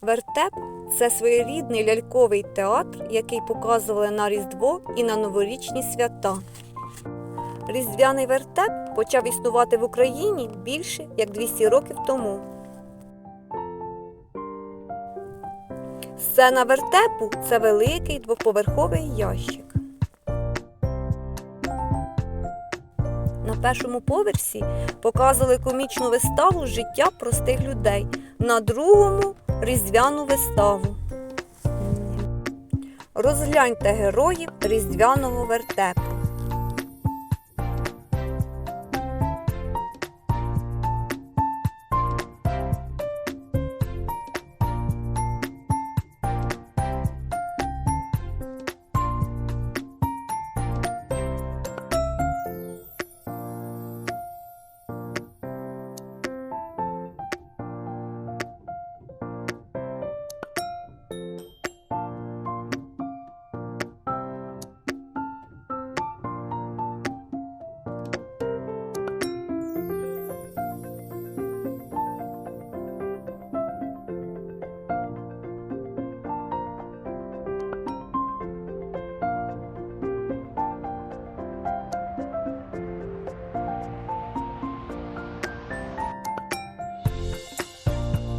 Вертеп це своєрідний ляльковий театр, який показували на Різдво і на новорічні свята. Різдвяний вертеп почав існувати в Україні більше як 200 років тому. Сцена вертепу це великий двоповерховий ящик. На першому поверсі показували комічну виставу життя простих людей, на другому різдвяну виставу. Розгляньте героїв різдвяного вертепу.